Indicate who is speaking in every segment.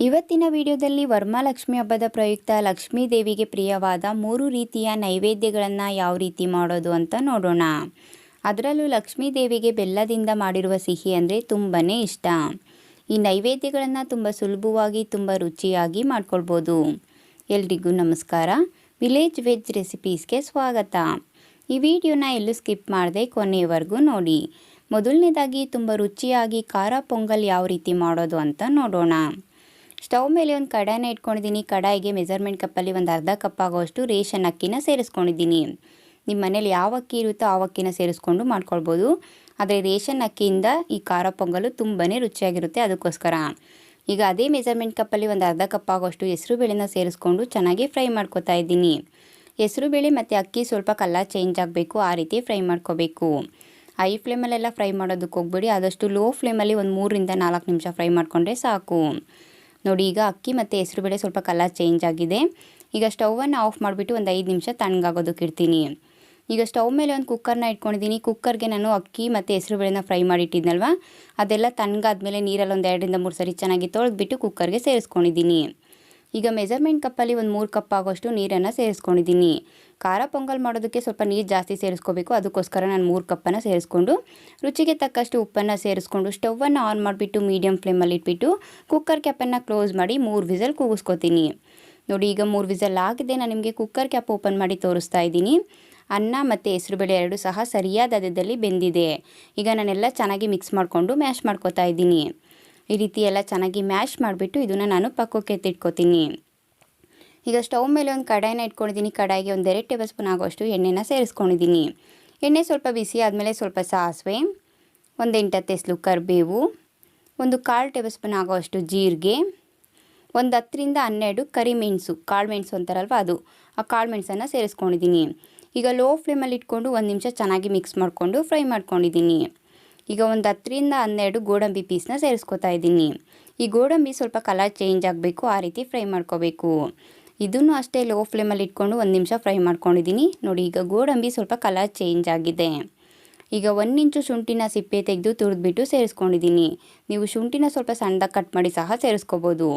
Speaker 1: ಇವತ್ತಿನ ವಿಡಿಯೋದಲ್ಲಿ ವರ್ಮಾಲಕ್ಷ್ಮಿ ಹಬ್ಬದ ಪ್ರಯುಕ್ತ ಲಕ್ಷ್ಮೀ ದೇವಿಗೆ ಪ್ರಿಯವಾದ ಮೂರು ರೀತಿಯ ನೈವೇದ್ಯಗಳನ್ನು ಯಾವ ರೀತಿ ಮಾಡೋದು ಅಂತ ನೋಡೋಣ. ಅದರಲ್ಲೂ ಲಕ್ಷ್ಮೀ ದೇವಿಗೆ ಬೆಲ್ಲದಿಂದ ಮಾಡಿರುವ ಸಿಹಿ ಅಂದರೆ ತುಂಬಾ ಇಷ್ಟ. ಈ ನೈವೇದ್ಯಗಳನ್ನು ತುಂಬ ಸುಲಭವಾಗಿ, ತುಂಬ ರುಚಿಯಾಗಿ ಮಾಡ್ಕೊಳ್ಬೋದು. ಎಲ್ರಿಗೂ ನಮಸ್ಕಾರ. ವಿಲೇಜ್ ವೆಜ್ ರೆಸಿಪೀಸ್ಗೆ ಸ್ವಾಗತ. ಈ ವಿಡಿಯೋನ ಎಲ್ಲೂ ಸ್ಕಿಪ್ ಮಾಡದೆ ಕೊನೆಯವರೆಗೂ ನೋಡಿ. ಮೊದಲನೇದಾಗಿ, ತುಂಬ ರುಚಿಯಾಗಿ ಖಾರ ಪೊಂಗಲ್ ಯಾವ ರೀತಿ ಮಾಡೋದು ಅಂತ ನೋಡೋಣ. ಸ್ಟವ್ ಮೇಲೆ ಒಂದು ಕಡಾಯಿನ ಇಟ್ಕೊಂಡಿದ್ದೀನಿ. ಕಡಾಯಿಗೆ ಮೆಜರ್ಮೆಂಟ್ ಕಪ್ಪಲ್ಲಿ ಒಂದು ಅರ್ಧ ಕಪ್ ಆಗೋಷ್ಟು ರೇಷನ್ ಅಕ್ಕಿನ ಸೇರಿಸ್ಕೊಂಡಿದ್ದೀನಿ. ನಿಮ್ಮ ಮನೇಲಿ ಯಾವ ಅಕ್ಕಿ ಇರುತ್ತೋ ಆ ಅಕ್ಕಿನ ಸೇರಿಸ್ಕೊಂಡು ಮಾಡ್ಕೊಳ್ಬೋದು. ಆದರೆ ರೇಷನ್ ಅಕ್ಕಿಯಿಂದ ಈ ಖಾರ ಪೊಂಗಲು ತುಂಬಾ ರುಚಿಯಾಗಿರುತ್ತೆ ಅದಕ್ಕೋಸ್ಕರ. ಈಗ ಅದೇ ಮೆಜರ್ಮೆಂಟ್ ಕಪ್ಪಲ್ಲಿ ಒಂದು ಅರ್ಧ ಕಪ್ ಆಗೋಷ್ಟು ಹೆಸರು ಬೇಳೆನ ಸೇರಿಸ್ಕೊಂಡು ಚೆನ್ನಾಗಿ ಫ್ರೈ ಮಾಡ್ಕೊತಾ ಇದ್ದೀನಿ. ಹೆಸರು ಬೇಳೆ ಮತ್ತು ಅಕ್ಕಿ ಸ್ವಲ್ಪ ಕಲ್ಲ ಚೇಂಜ್ ಆಗಬೇಕು, ಆ ರೀತಿ ಫ್ರೈ ಮಾಡ್ಕೋಬೇಕು. ಹೈ ಫ್ಲೇಮಲ್ಲೆಲ್ಲ ಫ್ರೈ ಮಾಡೋದಕ್ಕೆ ಹೋಗ್ಬೇಡಿ. ಆದಷ್ಟು ಲೋ ಫ್ಲೇಮಲ್ಲಿ ಒಂದು ಮೂರರಿಂದ ನಾಲ್ಕು ನಿಮಿಷ ಫ್ರೈ ಮಾಡಿಕೊಂಡ್ರೆ ಸಾಕು. ನೋಡಿ, ಈಗ ಅಕ್ಕಿ ಮತ್ತು ಹೆಸರುಬೇಳೆ ಸ್ವಲ್ಪ ಕಲರ್ ಚೇಂಜ್ ಆಗಿದೆ. ಈಗ ಸ್ಟವನ್ನು ಆಫ್ ಮಾಡಿಬಿಟ್ಟು ಒಂದು ಐದು ನಿಮಿಷ ತಣ್ಣಗಾಗೋದಕ್ಕೆ ಇಡ್ತೀನಿ. ಈಗ ಸ್ಟವ್ ಮೇಲೆ ಒಂದು ಕುಕ್ಕರ್ನ ಇಟ್ಕೊಂಡಿದ್ದೀನಿ. ಕುಕ್ಕರ್ಗೆ ನಾನು ಅಕ್ಕಿ ಮತ್ತು ಹೆಸರುಬೇಳೆನ ಫ್ರೈ ಮಾಡಿಟ್ಟಿದ್ನಲ್ವ? ಅದೆಲ್ಲ ತಣ್ಣಗಾದ್ಮೇಲೆ ನೀರಲ್ಲಿ ಒಂದು ಎರಡರಿಂದ ಮೂರು ಸರಿ ಚೆನ್ನಾಗಿ ತೊಳೆದ್ಬಿಟ್ಟು ಕುಕ್ಕರ್ಗೆ ಸೇರಿಸ್ಕೊಂಡಿದ್ದೀನಿ. ಈಗ ಮೆಜರ್ಮೆಂಟ್ ಕಪ್ಪಲ್ಲಿ ಒಂದು ಮೂರು ಕಪ್ ಆಗೋಷ್ಟು ನೀರನ್ನು ಸೇರಿಸ್ಕೊಂಡಿದ್ದೀನಿ. ಖಾರ ಪೊಂಗಲ್ ಮಾಡೋದಕ್ಕೆ ಸ್ವಲ್ಪ ನೀರು ಜಾಸ್ತಿ ಸೇರಿಸ್ಕೋಬೇಕು. ಅದಕ್ಕೋಸ್ಕರ ನಾನು ಮೂರು ಕಪ್ಪನ್ನು ಸೇರಿಸ್ಕೊಂಡು ರುಚಿಗೆ ತಕ್ಕಷ್ಟು ಉಪ್ಪನ್ನು ಸೇರಿಸ್ಕೊಂಡು ಸ್ಟವನ್ನು ಆನ್ ಮಾಡಿಬಿಟ್ಟು ಮೀಡಿಯಮ್ ಫ್ಲೇಮಲ್ಲಿ ಇಟ್ಬಿಟ್ಟು ಕುಕ್ಕರ್ ಕ್ಯಾಪನ್ನು ಕ್ಲೋಸ್ ಮಾಡಿ ಮೂರು ವಿಸಲ್ ಕೂಗಿಸ್ಕೊತೀನಿ. ನೋಡಿ, ಈಗ ಮೂರು ವಿಸಲ್ ಆಗಿದೆ. ನಾನು ನಿಮಗೆ ಕುಕ್ಕರ್ ಕ್ಯಾಪ್ ಓಪನ್ ಮಾಡಿ ತೋರಿಸ್ತಾ ಇದ್ದೀನಿ. ಅನ್ನ ಮತ್ತು ಹೆಸರುಬೇಳೆ ಎರಡು ಸಹ ಸರಿಯಾದ ಅದದಲ್ಲಿ ಬೆಂದಿದೆ. ಈಗ ನಾನೆಲ್ಲ ಚೆನ್ನಾಗಿ ಮಿಕ್ಸ್ ಮಾಡಿಕೊಂಡು ಮ್ಯಾಶ್ ಮಾಡ್ಕೋತಾ ಇದ್ದೀನಿ. ಈ ರೀತಿ ಎಲ್ಲ ಚೆನ್ನಾಗಿ ಮ್ಯಾಶ್ ಮಾಡಿಬಿಟ್ಟು ಇದನ್ನು ನಾನು ಪಕ್ಕಕ್ಕೆ ಎತ್ತಿಟ್ಕೋತೀನಿ. ಈಗ ಸ್ಟವ್ ಮೇಲೆ ಒಂದು ಕಡಾಯಿನ ಇಟ್ಕೊಂಡಿದ್ದೀನಿ. ಕಡಾಯಿಗೆ ಒಂದು ಎರಡು ಟೇಬಲ್ ಸ್ಪೂನ್ ಆಗೋಷ್ಟು ಎಣ್ಣೆನ ಸೇರಿಸ್ಕೊಂಡಿದ್ದೀನಿ. ಎಣ್ಣೆ ಸ್ವಲ್ಪ ಬಿಸಿ ಆದಮೇಲೆ ಸ್ವಲ್ಪ ಸಾಸಿವೆ, ಒಂದು ಹತ್ತು ಎಸ್ಲು ಕರಿಬೇವು, ಒಂದು ಕಾಳು ಟೇಬಲ್ ಸ್ಪೂನ್ ಆಗೋಷ್ಟು ಜೀರಿಗೆ, ಒಂದು ಹತ್ತರಿಂದ ಹನ್ನೆರಡು ಕರಿಮೆಣಸು ಕಾಳು ಮೆಣಸು ಅಂತಾರಲ್ವ ಅದು. ಆ ಕಾಳು ಮೆಣಸನ್ನು ಸೇರಿಸ್ಕೊಂಡಿದ್ದೀನಿ. ಈಗ ಲೋ ಫ್ಲೇಮಲ್ಲಿ ಇಟ್ಕೊಂಡು ಒಂದು ನಿಮಿಷ ಚೆನ್ನಾಗಿ ಮಿಕ್ಸ್ ಮಾಡಿಕೊಂಡು ಫ್ರೈ ಮಾಡ್ಕೊಂಡಿದ್ದೀನಿ. ಈಗ ಒಂದು ಹತ್ತರಿಂದ ಹನ್ನೆರಡು ಗೋಡಂಬಿ ಪೀಸ್ನ ಸೇರಿಸ್ಕೊತಾ ಇದ್ದೀನಿ. ಈ ಗೋಡಂಬಿ ಸ್ವಲ್ಪ ಕಲರ್ ಚೇಂಜ್ ಆಗಬೇಕು, ಆ ರೀತಿ ಫ್ರೈ ಮಾಡ್ಕೋಬೇಕು. ಇದನ್ನು ಅಷ್ಟೇ ಲೋ ಫ್ಲೇಮಲ್ಲಿ ಇಟ್ಕೊಂಡು ಒಂದು ನಿಮಿಷ ಫ್ರೈ ಮಾಡ್ಕೊಂಡಿದ್ದೀನಿ. ನೋಡಿ, ಈಗ ಗೋಡಂಬಿ ಸ್ವಲ್ಪ ಕಲರ್ ಚೇಂಜ್ ಆಗಿದೆ. ಈಗ ಒಂದು ಇಂಚು ಶುಂಠಿನ ಸಿಪ್ಪೆ ತೆಗೆದು ತುರಿದ್ಬಿಟ್ಟು ಸೇರಿಸ್ಕೊಂಡಿದ್ದೀನಿ. ನೀವು ಶುಂಠಿನ ಸ್ವಲ್ಪ ಸಣ್ಣದಾಗಿ ಕಟ್ ಮಾಡಿ ಸಹ ಸೇರಿಸ್ಕೋಬೋದು.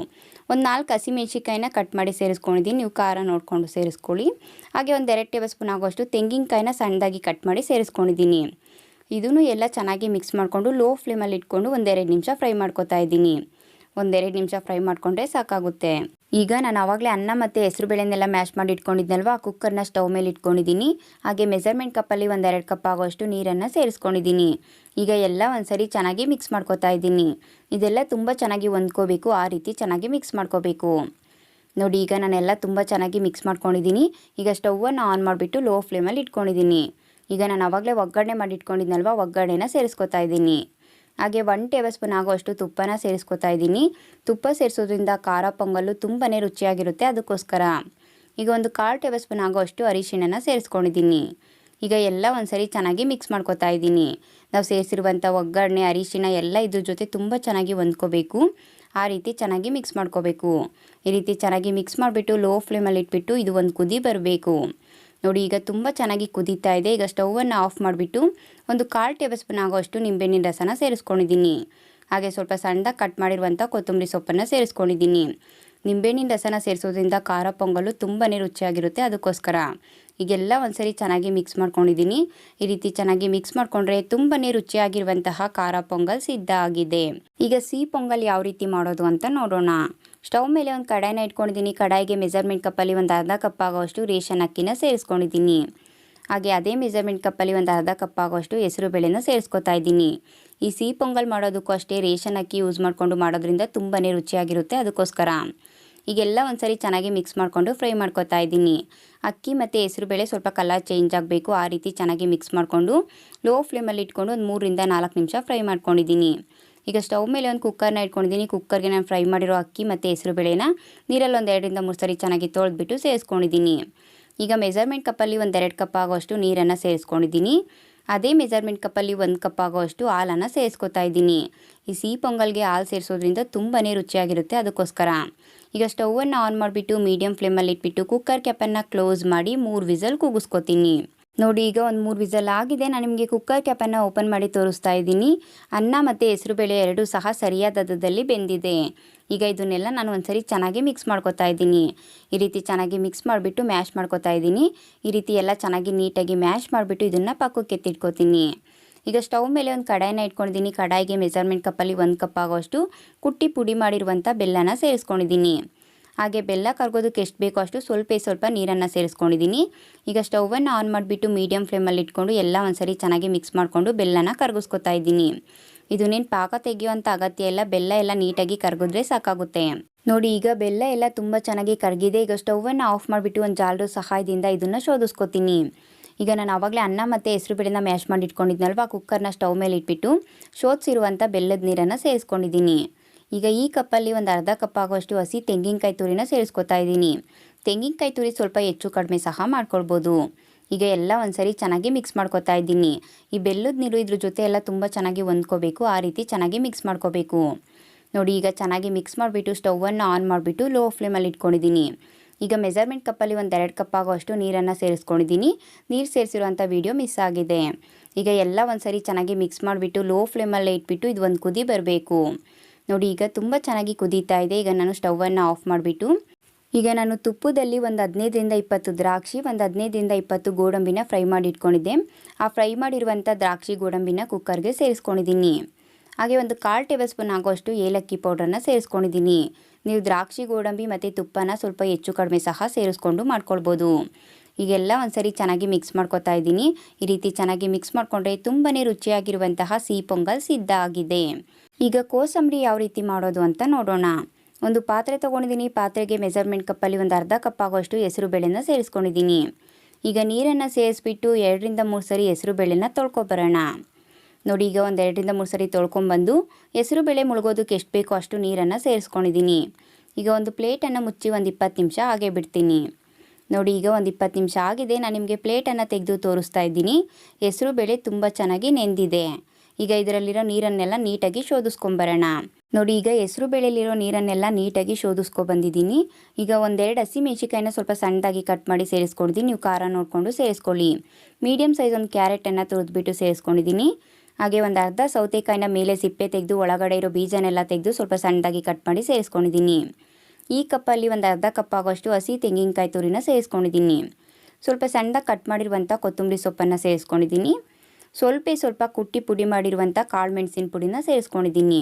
Speaker 1: ಒಂದು ನಾಲ್ಕು ಹಸಿಮೆಣ್ಸಿಕಾಯಿನ ಕಟ್ ಮಾಡಿ ಸೇರಿಸ್ಕೊಂಡಿದ್ದೀನಿ. ನೀವು ಖಾರ ನೋಡಿಕೊಂಡು ಸೇರಿಸ್ಕೊಳ್ಳಿ. ಹಾಗೆ ಒಂದು ಎರಡು ಟೇಬಲ್ ಸ್ಪೂನ್ ಆಗೋಷ್ಟು ತೆಂಗಿನಕಾಯಿನ ಸಣ್ಣದಾಗಿ ಕಟ್ ಮಾಡಿ ಸೇರಿಸ್ಕೊಂಡಿದ್ದೀನಿ. ಇದನ್ನು ಎಲ್ಲ ಚೆನ್ನಾಗಿ ಮಿಕ್ಸ್ ಮಾಡಿಕೊಂಡು ಲೋ ಫ್ಲೇಮಲ್ಲಿ ಇಟ್ಕೊಂಡು ಒಂದೆರಡು ನಿಮಿಷ ಫ್ರೈ ಮಾಡ್ಕೊತಾ ಇದ್ದೀನಿ. ಒಂದೆರಡು ನಿಮಿಷ ಫ್ರೈ ಮಾಡಿಕೊಂಡ್ರೆ ಸಾಕಾಗುತ್ತೆ. ಈಗ ನಾನು ಆವಾಗಲೇ ಅನ್ನ ಮತ್ತು ಹೆಸರು ಬೇಳೆನೆಲ್ಲ ಮ್ಯಾಶ್ ಮಾಡಿ ಇಟ್ಕೊಂಡಿದ್ನಲ್ವ? ಕುಕ್ಕರ್ನ ಸ್ಟವ್ ಮೇಲೆ ಇಟ್ಕೊಂಡಿದ್ದೀನಿ. ಹಾಗೆ ಮೆಜರ್ಮೆಂಟ್ ಕಪ್ಪಲ್ಲಿ ಒಂದೆರಡು ಕಪ್ ಆಗೋಷ್ಟು ನೀರನ್ನು ಸೇರಿಸ್ಕೊಂಡಿದ್ದೀನಿ. ಈಗ ಎಲ್ಲ ಒಂದ್ಸರಿ ಚೆನ್ನಾಗಿ ಮಿಕ್ಸ್ ಮಾಡ್ಕೋತಾ ಇದ್ದೀನಿ. ಇದೆಲ್ಲ ತುಂಬ ಚೆನ್ನಾಗಿ ಹೊಂದ್ಕೋಬೇಕು. ಆ ರೀತಿ ಚೆನ್ನಾಗಿ ಮಿಕ್ಸ್ ಮಾಡ್ಕೋಬೇಕು. ನೋಡಿ, ಈಗ ನಾನೆಲ್ಲ ತುಂಬ ಚೆನ್ನಾಗಿ ಮಿಕ್ಸ್ ಮಾಡ್ಕೊಂಡಿದ್ದೀನಿ. ಈಗ ಸ್ಟವನ್ನು ಆನ್ ಮಾಡಿಬಿಟ್ಟು ಲೋ ಫ್ಲೇಮಲ್ಲಿ ಇಟ್ಕೊಂಡಿದ್ದೀನಿ. ಈಗ ನಾನು ಆವಾಗಲೇ ಒಗ್ಗರಣೆ ಮಾಡಿ ಇಟ್ಕೊಂಡಿದ್ನಲ್ವ ಒಗ್ಗರಣೆನ ಸೇರಿಸ್ಕೊತಾ ಇದ್ದೀನಿ. ಹಾಗೆ ಒನ್ ಟೇಬಲ್ ಸ್ಪೂನ್ ಆಗೋಷ್ಟು ತುಪ್ಪನ ಸೇರಿಸ್ಕೊತಾ ಇದ್ದೀನಿ. ತುಪ್ಪ ಸೇರಿಸೋದ್ರಿಂದ ಖಾರ ಪೊಂಗಲ್ಲು ತುಂಬಾ ರುಚಿಯಾಗಿರುತ್ತೆ ಅದಕ್ಕೋಸ್ಕರ. ಈಗ ಒಂದು ಕಾಲು ಟೇಬಲ್ ಸ್ಪೂನ್ ಆಗೋಷ್ಟು ಅರಿಶಿಣನ ಸೇರಿಸ್ಕೊಂಡಿದ್ದೀನಿ. ಈಗ ಎಲ್ಲ ಒಂದ್ಸರಿ ಚೆನ್ನಾಗಿ ಮಿಕ್ಸ್ ಮಾಡ್ಕೊತಾ ಇದ್ದೀನಿ. ನಾವು ಸೇರಿಸಿರುವಂಥ ಒಗ್ಗರಣೆ, ಅರಿಶಿಣ ಎಲ್ಲ ಇದ್ರ ಜೊತೆ ತುಂಬ ಚೆನ್ನಾಗಿ ಹೊಂದ್ಕೋಬೇಕು. ಆ ರೀತಿ ಚೆನ್ನಾಗಿ ಮಿಕ್ಸ್ ಮಾಡ್ಕೋಬೇಕು. ಈ ರೀತಿ ಚೆನ್ನಾಗಿ ಮಿಕ್ಸ್ ಮಾಡಿಬಿಟ್ಟು ಲೋ ಫ್ಲೇಮಲ್ಲಿ ಇಟ್ಬಿಟ್ಟು ಇದು ಒಂದು ಕುದಿ ಬರಬೇಕು. ನೋಡಿ, ಈಗ ತುಂಬ ಚೆನ್ನಾಗಿ ಕುದೀತಾ ಇದೆ. ಈಗ ಸ್ಟೌವನ್ನು ಆಫ್ ಮಾಡಿಬಿಟ್ಟು ಒಂದು ಕಾಲು ಟೇಬಲ್ ಸ್ಪೂನ್ ಆಗೋಷ್ಟು ನಿಂಬೆಹಣ್ಣಿನ ರಸನ ಸೇರಿಸ್ಕೊಂಡಿದ್ದೀನಿ. ಹಾಗೆ ಸ್ವಲ್ಪ ಸಣ್ಣದಾಗಿ ಕಟ್ ಮಾಡಿರುವಂಥ ಕೊತ್ತಂಬರಿ ಸೊಪ್ಪನ್ನು ಸೇರಿಸ್ಕೊಂಡಿದ್ದೀನಿ. ನಿಂಬೆಹಣ್ಣಿನ ರಸನ ಸೇರಿಸೋದ್ರಿಂದ ಖಾರ ಪೊಂಗಲು ತುಂಬಾ ರುಚಿಯಾಗಿರುತ್ತೆ ಅದಕ್ಕೋಸ್ಕರ. ಈಗೆಲ್ಲ ಒಂದ್ಸರಿ ಚೆನ್ನಾಗಿ ಮಿಕ್ಸ್ ಮಾಡ್ಕೊಂಡಿದ್ದೀನಿ. ಈ ರೀತಿ ಚೆನ್ನಾಗಿ ಮಿಕ್ಸ್ ಮಾಡಿಕೊಂಡ್ರೆ ತುಂಬಾ ರುಚಿಯಾಗಿರುವಂತಹ ಖಾರ ಪೊಂಗಲ್ ಸಿದ್ಧ ಆಗಿದೆ. ಈಗ ಸಿಹಿ ಪೊಂಗಲ್ ಯಾವ ರೀತಿ ಮಾಡೋದು ಅಂತ ನೋಡೋಣ. ಸ್ಟವ್ ಮೇಲೆ ಒಂದು ಕಡಾಯಿನ ಇಟ್ಕೊಂಡಿದ್ದೀನಿ. ಕಡಾಯಿಗೆ ಮೆಜರ್ಮೆಂಟ್ ಕಪ್ಪಲ್ಲಿ ಒಂದು ಅರ್ಧ ಕಪ್ ಆಗೋಷ್ಟು ರೇಷನ್ ಅಕ್ಕಿನ ಸೇರಿಸ್ಕೊಂಡಿದ್ದೀನಿ. ಹಾಗೆ ಅದೇ ಮೆಜರ್ಮೆಂಟ್ ಕಪ್ಪಲ್ಲಿ ಒಂದು ಅರ್ಧ ಕಪ್ ಆಗೋಷ್ಟು ಹೆಸರು ಬೇಳೆನ ಸೇರಿಸ್ಕೊತಾ ಇದ್ದೀನಿ. ಈ ಸಿಹಿ ಪೊಂಗಲ್ ಮಾಡೋದಕ್ಕೂ ಅಷ್ಟೇ ರೇಷನ್ ಅಕ್ಕಿ ಯೂಸ್ ಮಾಡಿಕೊಂಡು ಮಾಡೋದ್ರಿಂದ ತುಂಬಾ ರುಚಿಯಾಗಿರುತ್ತೆ ಅದಕ್ಕೋಸ್ಕರ. ಈಗೆಲ್ಲ ಒಂದ್ಸರಿ ಚೆನ್ನಾಗಿ ಮಿಕ್ಸ್ ಮಾಡಿಕೊಂಡು ಫ್ರೈ ಮಾಡ್ಕೊತಾ ಇದ್ದೀನಿ. ಅಕ್ಕಿ ಮತ್ತು ಹೆಸರು ಬೇಳೆ ಸ್ವಲ್ಪ ಕಲರ್ ಚೇಂಜ್ ಆಗಬೇಕು. ಆ ರೀತಿ ಚೆನ್ನಾಗಿ ಮಿಕ್ಸ್ ಮಾಡಿಕೊಂಡು ಲೋ ಫ್ಲೇಮಲ್ಲಿ ಇಟ್ಕೊಂಡು ಒಂದು ಮೂರರಿಂದ ನಾಲ್ಕು ನಿಮಿಷ ಫ್ರೈ ಮಾಡ್ಕೊಂಡಿದ್ದೀನಿ. ಈಗ ಸ್ಟವ್ ಮೇಲೆ ಒಂದು ಕುಕ್ಕರ್ನ ಇಟ್ಕೊಂಡಿದ್ದೀನಿ. ಕುಕ್ಕರ್ಗೆ ನಾನು ಫ್ರೈ ಮಾಡಿರೋ ಅಕ್ಕಿ ಮತ್ತು ಹೆಸರು ಬೇಳೆನ ನೀರಲ್ಲಿ ಒಂದು ಎರಡರಿಂದ ಮೂರು ಸರಿ ಚೆನ್ನಾಗಿ ತೊಳೆದ್ಬಿಟ್ಟು ಸೇರಿಸ್ಕೊಂಡಿದ್ದೀನಿ. ಈಗ ಮೆಜರ್ಮೆಂಟ್ ಕಪ್ಪಲ್ಲಿ ಒಂದು ಎರಡು ಕಪ್ ಆಗೋಷ್ಟು ನೀರನ್ನು ಸೇರಿಸ್ಕೊಂಡಿದ್ದೀನಿ. ಅದೇ ಮೆಜರ್ಮೆಂಟ್ ಕಪ್ಪಲ್ಲಿ ಒಂದು ಕಪ್ ಆಗೋಷ್ಟು ಹಾಲನ್ನು ಸೇರಿಸ್ಕೊತಾ ಇದ್ದೀನಿ. ಈ ಸಿಹಿ ಪೊಂಗಲ್ಗೆ ಹಾಲು ಸೇರಿಸೋದ್ರಿಂದ ತುಂಬಾ ರುಚಿಯಾಗಿರುತ್ತೆ ಅದಕ್ಕೋಸ್ಕರ. ಈಗ ಸ್ಟವನ್ನು ಆನ್ ಮಾಡಿಬಿಟ್ಟು ಮೀಡಿಯಮ್ ಫ್ಲೇಮಲ್ಲಿ ಇಟ್ಬಿಟ್ಟು ಕುಕ್ಕರ್ ಕ್ಯಾಪನ್ನು ಕ್ಲೋಸ್ ಮಾಡಿ ಮೂರು ವಿಸಲ್ ಕೂಗಿಸ್ಕೊತೀನಿ ನೋಡಿ, ಈಗ ಒಂದು ಮೂರು ವಿಸಲ್ ಆಗಿದೆ. ನಾನು ನಿಮಗೆ ಕುಕ್ಕರ್ ಕ್ಯಾಪನ್ನು ಓಪನ್ ಮಾಡಿ ತೋರಿಸ್ತಾ ಇದ್ದೀನಿ. ಅನ್ನ ಮತ್ತು ಹೆಸರುಬೇಳೆ ಎರಡೂ ಸಹ ಸರಿಯಾದ ಹದದಲ್ಲಿ ಬೆಂದಿದೆ. ಈಗ ಇದನ್ನೆಲ್ಲ ನಾನು ಒಂದ್ಸರಿ ಚೆನ್ನಾಗಿ ಮಿಕ್ಸ್ ಮಾಡ್ಕೊತಾ ಇದ್ದೀನಿ. ಈ ರೀತಿ ಚೆನ್ನಾಗಿ ಮಿಕ್ಸ್ ಮಾಡಿಬಿಟ್ಟು ಮ್ಯಾಶ್ ಮಾಡ್ಕೊತಾ ಇದ್ದೀನಿ. ಈ ರೀತಿ ಎಲ್ಲ ಚೆನ್ನಾಗಿ ನೀಟಾಗಿ ಮ್ಯಾಶ್ ಮಾಡಿಬಿಟ್ಟು ಇದನ್ನು ಪಕ್ಕಕ್ಕೆ ಎತ್ತಿಟ್ಕೊತೀನಿ. ಈಗ ಸ್ಟವ್ ಮೇಲೆ ಒಂದು ಕಡಾಯಿನ ಇಟ್ಕೊಂಡಿದ್ದೀನಿ. ಕಡಾಯಿಗೆ ಮೆಜರ್ಮೆಂಟ್ ಕಪ್ಪಲ್ಲಿ ಒಂದು ಕಪ್ ಆಗೋಷ್ಟು ಕುಟ್ಟಿ ಪುಡಿ ಮಾಡಿರುವಂಥ ಬೆಲ್ಲನ ಸೇರಿಸ್ಕೊಂಡಿದ್ದೀನಿ. ಹಾಗೆ ಬೆಲ್ಲ ಕರ್ಗೋದಕ್ಕೆ ಎಷ್ಟು ಬೇಕೋ ಅಷ್ಟು ಸ್ವಲ್ಪ ಸ್ವಲ್ಪ ನೀರನ್ನು ಸೇರಿಸ್ಕೊಂಡಿದ್ದೀನಿ. ಈಗ ಸ್ಟೌವನ್ನು ಆನ್ ಮಾಡಿಬಿಟ್ಟು ಮೀಡಿಯಮ್ ಫ್ಲೇಮಲ್ಲಿ ಇಟ್ಕೊಂಡು ಎಲ್ಲ ಒಂದ್ಸರಿ ಚೆನ್ನಾಗಿ ಮಿಕ್ಸ್ ಮಾಡಿಕೊಂಡು ಬೆಲ್ಲನ ಕರಗಿಸ್ಕೊತಾ ಇದ್ದೀನಿ. ಇದು ನೀನು ಪಾಕ ತೆಗೆಯುವಂಥ ಅಗತ್ಯ ಇಲ್ಲ, ಬೆಲ್ಲ ಎಲ್ಲ ನೀಟಾಗಿ ಕರಗಿದ್ರೆ ಸಾಕಾಗುತ್ತೆ. ನೋಡಿ, ಈಗ ಬೆಲ್ಲ ಎಲ್ಲ ತುಂಬ ಚೆನ್ನಾಗಿ ಕರಗಿದೆ. ಈಗ ಸ್ಟವನ್ನು ಆಫ್ ಮಾಡಿಬಿಟ್ಟು ಒಂದು ಜಾಲರು ಸಹಾಯದಿಂದ ಇದನ್ನು ಶೋಧಿಸ್ಕೊತೀನಿ. ಈಗ ನಾನು ಆವಾಗಲೇ ಅನ್ನ ಮತ್ತು ಹೆಸರು ಬೇಳೆನ ಮ್ಯಾಶ್ ಮಾಡಿ ಇಟ್ಕೊಂಡಿದ್ನಲ್ವ ಕುಕ್ಕರ್ನ ಸ್ಟವ್ ಮೇಲೆ ಇಟ್ಬಿಟ್ಟು ಶೋಧಿಸಿರುವಂಥ ಬೆಲ್ಲದ ನೀರನ್ನು ಸೇರಿಸ್ಕೊಂಡಿದ್ದೀನಿ. ಈಗ ಈ ಕಪ್ಪಲ್ಲಿ ಒಂದು ಅರ್ಧ ಕಪ್ ಆಗುವಷ್ಟು ಹಸಿ ತೆಂಗಿನಕಾಯಿ ತುರಿನ ಸೇರಿಸ್ಕೊತಾ ಇದ್ದೀನಿ. ತೆಂಗಿನಕಾಯಿ ತುರಿ ಸ್ವಲ್ಪ ಹೆಚ್ಚು ಕಡಿಮೆ ಸಹ ಮಾಡ್ಕೊಳ್ಬೋದು. ಈಗ ಎಲ್ಲ ಒಂದ್ಸರಿ ಚೆನ್ನಾಗಿ ಮಿಕ್ಸ್ ಮಾಡ್ಕೊತಾ ಇದ್ದೀನಿ. ಈ ಬೆಲ್ಲದ ನೀರು ಇದ್ರ ಜೊತೆ ಎಲ್ಲ ತುಂಬ ಚೆನ್ನಾಗಿ ಹೊಂದ್ಕೋಬೇಕು, ಆ ರೀತಿ ಚೆನ್ನಾಗಿ ಮಿಕ್ಸ್ ಮಾಡ್ಕೋಬೇಕು. ನೋಡಿ, ಈಗ ಚೆನ್ನಾಗಿ ಮಿಕ್ಸ್ ಮಾಡಿಬಿಟ್ಟು ಸ್ಟೌವನ್ನು ಆನ್ ಮಾಡಿಬಿಟ್ಟು ಲೋ ಫ್ಲೇಮಲ್ಲಿ ಇಟ್ಕೊಂಡಿದ್ದೀನಿ. ಈಗ ಮೆಜರ್ಮೆಂಟ್ ಕಪ್ಪಲ್ಲಿ ಒಂದು ಎರಡು ಕಪ್ ಆಗುವಷ್ಟು ನೀರನ್ನು ಸೇರಿಸ್ಕೊಂಡಿದ್ದೀನಿ. ನೀರು ಸೇರಿಸಿರುವಂಥ ವೀಡಿಯೋ ಮಿಸ್ ಆಗಿದೆ. ಈಗ ಎಲ್ಲ ಒಂದ್ಸರಿ ಚೆನ್ನಾಗಿ ಮಿಕ್ಸ್ ಮಾಡಿಬಿಟ್ಟು ಲೋ ಫ್ಲೇಮಲ್ಲೇ ಇಟ್ಬಿಟ್ಟು ಇದು ಒಂದು ಕುದಿ ಬರಬೇಕು. ನೋಡಿ, ಈಗ ತುಂಬ ಚೆನ್ನಾಗಿ ಕುದೀತಾ ಇದೆ. ಈಗ ನಾನು ಸ್ಟವನ್ನು ಆಫ್ ಮಾಡಿಬಿಟ್ಟು, ಈಗ ನಾನು ತುಪ್ಪದಲ್ಲಿ ಒಂದು ಹದಿನೈದರಿಂದ ಇಪ್ಪತ್ತು ದ್ರಾಕ್ಷಿ, ಒಂದು ಹದಿನೈದರಿಂದ ಇಪ್ಪತ್ತು ಗೋಡಂಬಿನ ಫ್ರೈ ಮಾಡಿ ಇಟ್ಕೊಂಡಿದ್ದೆ ಆ ಫ್ರೈ ಮಾಡಿರುವಂಥ ದ್ರಾಕ್ಷಿ, ಗೋಡಂಬಿನ ಕುಕ್ಕರ್ಗೆ ಸೇರಿಸ್ಕೊಂಡಿದ್ದೀನಿ. ಹಾಗೆ ಒಂದು ಕಾಲು ಟೇಬಲ್ ಸ್ಪೂನ್ ಆಗೋಷ್ಟು ಏಲಕ್ಕಿ ಪೌಡ್ರನ್ನ ಸೇರಿಸ್ಕೊಂಡಿದ್ದೀನಿ. ನೀವು ದ್ರಾಕ್ಷಿ, ಗೋಡಂಬಿ ಮತ್ತು ತುಪ್ಪನ ಸ್ವಲ್ಪ ಹೆಚ್ಚು ಕಡಿಮೆ ಸಹ ಸೇರಿಸ್ಕೊಂಡು ಮಾಡ್ಕೊಳ್ಬೋದು. ಈಗೆಲ್ಲ ಒಂದ್ಸರಿ ಚೆನ್ನಾಗಿ ಮಿಕ್ಸ್ ಮಾಡ್ಕೊತಾ ಇದ್ದೀನಿ. ಈ ರೀತಿ ಚೆನ್ನಾಗಿ ಮಿಕ್ಸ್ ಮಾಡಿಕೊಂಡ್ರೆ ತುಂಬಾ ರುಚಿಯಾಗಿರುವಂತಹ ಸಿಹಿ ಪೊಂಗಲ್ ಸಿದ್ಧ ಆಗಿದೆ. ಈಗ ಕೋಸಂಬರಿ ಯಾವ ರೀತಿ ಮಾಡೋದು ಅಂತ ನೋಡೋಣ. ಒಂದು ಪಾತ್ರೆ ತೊಗೊಂಡಿದ್ದೀನಿ. ಪಾತ್ರೆಗೆ ಮೆಜರ್ಮೆಂಟ್ ಕಪ್ಪಲ್ಲಿ ಒಂದು ಅರ್ಧ ಕಪ್ ಆಗೋಷ್ಟು ಹೆಸರು ಬೇಳೆನ ಸೇರಿಸ್ಕೊಂಡಿದ್ದೀನಿ. ಈಗ ನೀರನ್ನು ಸೇರಿಸ್ಬಿಟ್ಟು ಎರಡರಿಂದ ಮೂರು ಸರಿ ಹೆಸರು ಬೇಳೆನ ತೊಳ್ಕೊಬರೋಣ ನೋಡಿ, ಈಗ ಒಂದು ಎರಡರಿಂದ ಮೂರು ಸರಿ ತೊಳ್ಕೊಂಬಂದು ಹೆಸರು ಬೇಳೆ ಮುಳುಗೋದಕ್ಕೆ ಎಷ್ಟು ಬೇಕೋ ಅಷ್ಟು ನೀರನ್ನು ಸೇರಿಸ್ಕೊಂಡಿದ್ದೀನಿ. ಈಗ ಒಂದು ಪ್ಲೇಟನ್ನು ಮುಚ್ಚಿ ಒಂದು ಇಪ್ಪತ್ತು ನಿಮಿಷ ಹಾಗೆ ಬಿಡ್ತೀನಿ. ನೋಡಿ, ಈಗ ಒಂದು ಇಪ್ಪತ್ತು ನಿಮಿಷ ಆಗಿದೆ. ನಾನು ನಿಮಗೆ ಪ್ಲೇಟನ್ನು ತೆಗೆದು ತೋರಿಸ್ತಾ ಇದ್ದೀನಿ. ಹೆಸರು, ಬೇಳೆ ತುಂಬ ಚೆನ್ನಾಗಿ ನೆಂದಿದೆ. ಈಗ ಇದರಲ್ಲಿರೋ ನೀರನ್ನೆಲ್ಲ ನೀಟಾಗಿ ಶೋಧಿಸ್ಕೊಂಬರೋಣ. ನೋಡಿ, ಈಗ ಹೆಸರು, ಬೇಳೆಯಲ್ಲಿರೋ ನೀರನ್ನೆಲ್ಲ ನೀಟಾಗಿ ಬಂದಿದ್ದೀನಿ. ಈಗ ಒಂದೆರಡು ಹಸಿ ಮೆಣಸಿಕಾಯಿನ ಸ್ವಲ್ಪ ಸಣ್ಣದಾಗಿ ಕಟ್ ಮಾಡಿ ಸೇರಿಸ್ಕೊಂಡಿದ್ದೀನಿ ನೀವು ಖಾರ ನೋಡಿಕೊಂಡು ಸೇರಿಸ್ಕೊಳ್ಳಿ. ಮೀಡಿಯಮ್ ಸೈಜ್ ಒಂದು ಕ್ಯಾರೆಟನ್ನು ತುರಿದ್ಬಿಟ್ಟು ಸೇರಿಸ್ಕೊಂಡಿದ್ದೀನಿ. ಹಾಗೆ ಒಂದು ಅರ್ಧ ಸೌತೆಕಾಯಿನ ಮೇಲೆ ಸಿಪ್ಪೆ ತೆಗೆದು ಒಳಗಡೆ ಇರೋ ಬೀಜನೆಲ್ಲ ತೆಗೆದು ಸ್ವಲ್ಪ ಸಣ್ಣದಾಗಿ ಕಟ್ ಮಾಡಿ ಸೇರಿಸ್ಕೊಂಡಿದ್ದೀನಿ. ಈ ಕಪ್ಪಲ್ಲಿ ಒಂದು ಅರ್ಧ ಕಪ್ ಆಗೋಷ್ಟು ಹಸಿ ತೆಂಗಿನಕಾಯಿ ತುರಿನ ಸೇರಿಸ್ಕೊಂಡಿದ್ದೀನಿ. ಸ್ವಲ್ಪ ಸಣ್ಣದಾಗಿ ಕಟ್ ಮಾಡಿರುವಂಥ ಕೊತ್ತಂಬರಿ ಸೊಪ್ಪನ್ನು ಸೇರಿಸ್ಕೊಂಡಿದ್ದೀನಿ. ಸ್ವಲ್ಪ ಸ್ವಲ್ಪ ಕುಟ್ಟಿ ಪುಡಿ ಮಾಡಿರುವಂಥ ಕಾಳು ಮೆಣಸಿನ ಪುಡಿನ ಸೇರಿಸ್ಕೊಂಡಿದ್ದೀನಿ.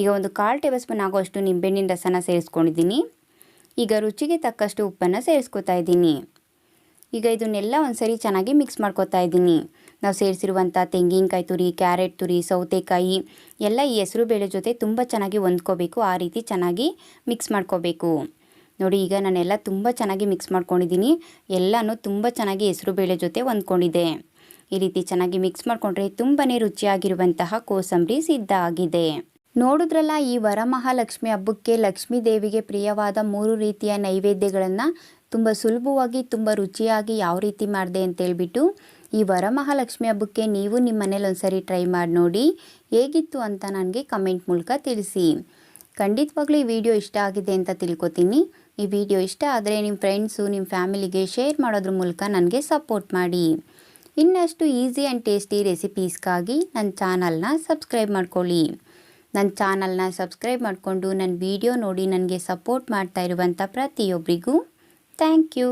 Speaker 1: ಈಗ ಒಂದು ಕಾಲು ಟೇಬಲ್ ಸ್ಪೂನ್ ಆಗೋಷ್ಟು ನಿಂಬೆಹಣ್ಣಿನ ರಸನ ಸೇರಿಸ್ಕೊಂಡಿದ್ದೀನಿ. ಈಗ ರುಚಿಗೆ ತಕ್ಕಷ್ಟು ಉಪ್ಪನ್ನು ಸೇರಿಸ್ಕೊತಾ ಇದ್ದೀನಿ. ಈಗ ಇದನ್ನೆಲ್ಲ ಒಂದು ಸರಿ ಚೆನ್ನಾಗಿ ಮಿಕ್ಸ್ ಮಾಡ್ಕೊತಾ ಇದ್ದೀನಿ. ನಾವು ಸೇರಿಸಿರುವಂಥ ತೆಂಗಿನಕಾಯಿ ತುರಿ, ಕ್ಯಾರೆಟ್ ತುರಿ, ಸೌತೆಕಾಯಿ ಎಲ್ಲ ಈ ಹೆಸರು ಬೇಳೆ ಜೊತೆ ತುಂಬ ಚೆನ್ನಾಗಿ ಹೊಂದ್ಕೋಬೇಕು. ಆ ರೀತಿ ಚೆನ್ನಾಗಿ ಮಿಕ್ಸ್ ಮಾಡ್ಕೋಬೇಕು. ನೋಡಿ, ಈಗ ನಾನೆಲ್ಲ ತುಂಬ ಚೆನ್ನಾಗಿ ಮಿಕ್ಸ್ ಮಾಡ್ಕೊಂಡಿದ್ದೀನಿ. ಎಲ್ಲನೂ ತುಂಬ ಚೆನ್ನಾಗಿ ಹೆಸರು ಬೇಳೆ ಜೊತೆ ಹೊಂದ್ಕೊಂಡಿದೆ. ಈ ರೀತಿ ಚೆನ್ನಾಗಿ ಮಿಕ್ಸ್ ಮಾಡಿಕೊಂಡ್ರೆ ತುಂಬಾ ರುಚಿಯಾಗಿರುವಂತಹ ಕೋಸಂಬರಿ ಸಿದ್ಧ ಆಗಿದೆ. ನೋಡಿದ್ರಲ್ಲ, ಈ ವರಮಹಾಲಕ್ಷ್ಮಿ ಹಬ್ಬಕ್ಕೆ ಲಕ್ಷ್ಮೀ ದೇವಿಗೆ ಪ್ರಿಯವಾದ ಮೂರು ರೀತಿಯ ನೈವೇದ್ಯಗಳನ್ನು ತುಂಬ ಸುಲಭವಾಗಿ, ತುಂಬ ರುಚಿಯಾಗಿ ಯಾವ ರೀತಿ ಮಾಡಿದೆ ಅಂತೇಳ್ಬಿಟ್ಟು ಈ ವರಮಹಾಲಕ್ಷ್ಮಿ ಹಬ್ಬಕ್ಕೆ ನೀವು ನಿಮ್ಮ ಮನೇಲಿ ಒಂದ್ಸರಿ ಟ್ರೈ ಮಾಡಿ ನೋಡಿ ಹೇಗಿತ್ತು ಅಂತ ನನಗೆ ಕಮೆಂಟ್ ಮೂಲಕ ತಿಳಿಸಿ. ಖಂಡಿತವಾಗ್ಲೂ ಈ ವಿಡಿಯೋ ಇಷ್ಟ ಆಗಿದೆ ಅಂತ ತಿಳ್ಕೊತೀನಿ. ಈ ವಿಡಿಯೋ ಇಷ್ಟ ಆದರೆ ನಿಮ್ಮ ಫ್ರೆಂಡ್ಸು ನಿಮ್ಮ ಫ್ಯಾಮಿಲಿಗೆ ಶೇರ್ ಮಾಡೋದ್ರ ಮೂಲಕ ನನಗೆ ಸಪೋರ್ಟ್ ಮಾಡಿ. ಇನ್ನಷ್ಟು ಈಸಿ ಆ್ಯಂಡ್ ಟೇಸ್ಟಿ ರೆಸಿಪೀಸ್ಗಾಗಿ ನನ್ನ ಚಾನಲ್ನ ಸಬ್ಸ್ಕ್ರೈಬ್ ಮಾಡ್ಕೊಳ್ಳಿ. ನನ್ನ ಚಾನಲ್ನ ಸಬ್ಸ್ಕ್ರೈಬ್ ಮಾಡಿಕೊಂಡು ನನ್ನ ವಿಡಿಯೋ ನೋಡಿ ನನಗೆ ಸಪೋರ್ಟ್ ಮಾಡ್ತಾ ಇರುವಂಥ ಪ್ರತಿಯೊಬ್ಬರಿಗೂ ಥ್ಯಾಂಕ್ ಯು